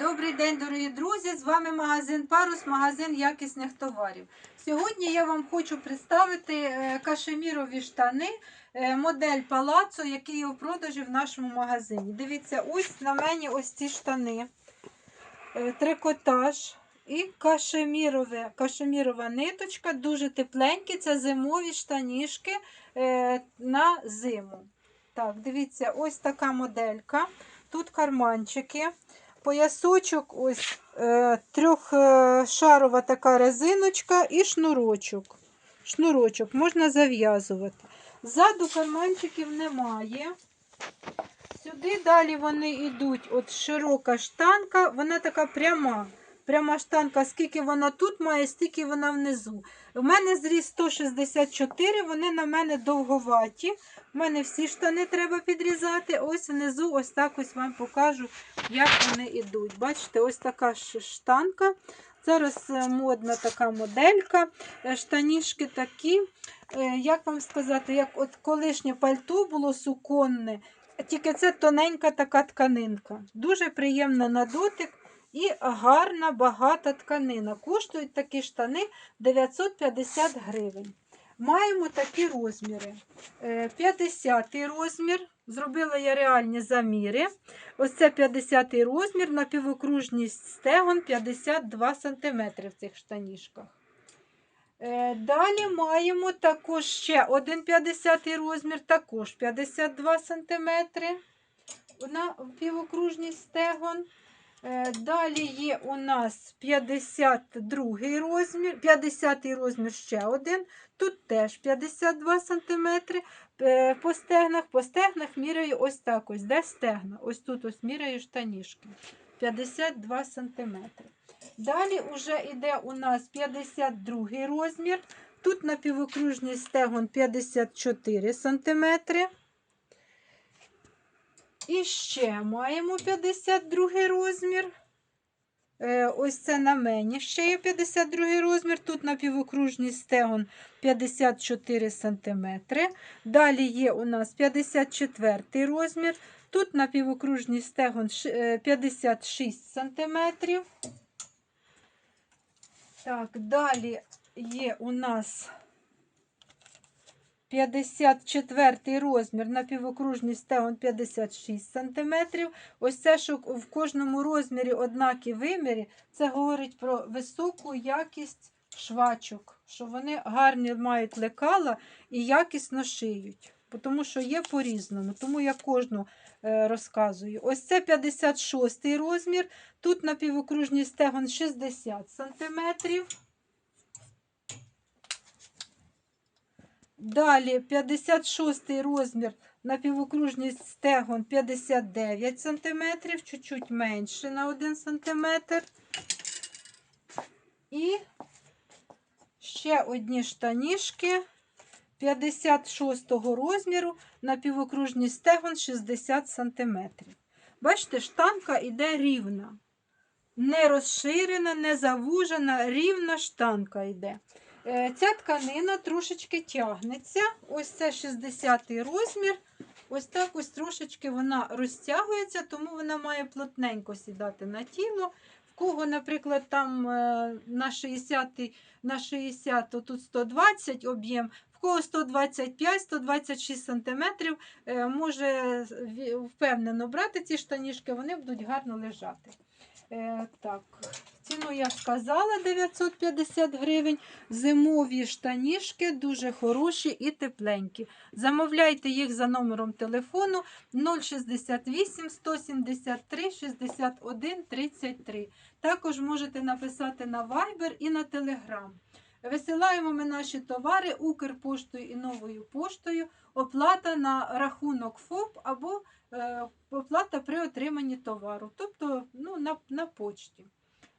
Добрий день, дорогі друзі! З вами магазин Парус, магазин якісних товарів. Сьогодні я вам хочу представити е, кашемірові штани, е, модель Палацо, які є у продажі в нашому магазині. Дивіться, ось на мені ось ці штани, е, трикотаж і кашемірове, кашемірова ниточка, дуже тепленькі. Це зимові штанішки на зиму. Так, дивіться, ось така моделька. Тут карманчики. Поясочок, ось е, трьохшарова така резиночка і шнурочок. Шнурочок можна зав'язувати. Ззаду карманчиків немає. Сюди далі вони йдуть, от широка штанка, вона така пряма. Пряма штанка, скільки вона тут має, стільки вона внизу. У мене зріс 164, вони на мене довговаті. У мене всі штани треба підрізати. Ось внизу, ось так ось вам покажу, як вони йдуть. Бачите, ось така штанка. Зараз е, модна така моделька. Е, Штанішки такі, е, як вам сказати, як от колишнє пальто було суконне, тільки це тоненька така тканинка. Дуже приємна на дотик. І гарна, багата тканина. Коштують такі штани 950 гривень. Маємо такі розміри. Е, 50 розмір. Зробила я реальні заміри. Ось це 50 розмір, напівокружність стегон 52 см в цих штанішках. Е, Далі маємо також ще один 50 розмір, також 52 см на півокружність стегон. Е, Далі є у нас 52 розмір, 50 розмір ще один. Тут теж 52 см. По стегнах, по стегнах міряю ось так ось, де стегна. Ось тут ось міряю штанішки. 52 см. Далі вже йде у нас 52 розмір. Тут на півокружній стегон 54 см. І ще маємо 52 розмір. Е, Ось це на мені ще є 52 розмір. Тут на півокружній стегон 54 см. Далі є у нас 54 розмір. Тут на півокружній стегон е, 56 см. Так, далі є у нас 54 розмір на півокружній стегон 56 см. Ось це, що в кожному розмірі однакі виміри, це говорить про високу якість швачок, що вони гарні мають лекала і якісно шиють. Тому що є по-різному, тому я кожну е, розказую. Ось це 56 розмір. Тут на півокружній стегон 60 см. Далі 56 розмір на півокружній стегон 59 см, чуть-чуть менше на 1 см. І ще одні штанішки 56 розміру на півокружній стегон 60 см. Бачите, штанка йде рівна. Не розширена, не завужена, рівна штанка йде. Е, Ця тканина трошечки тягнеться. Ось це 60-й розмір. Ось так ось трошечки вона розтягується, тому вона має плотненько сідати на тіло. В кого, наприклад, там е, на 60, на 60 то тут 120 об'єм, в кого 125-126 см, е, може впевнено брати ці штанішки, вони будуть гарно лежати. Так, ціну я сказала 950 гривень. Зимові штанішки дуже хороші і тепленькі. Замовляйте їх за номером телефону 068 173 61 33. Також можете написати на Viber і на Telegram. Висилаємо ми наші товари Укрпоштою і новою поштою. Оплата на рахунок ФОП або е, оплата при отриманні товару, тобто ну, на, на почті.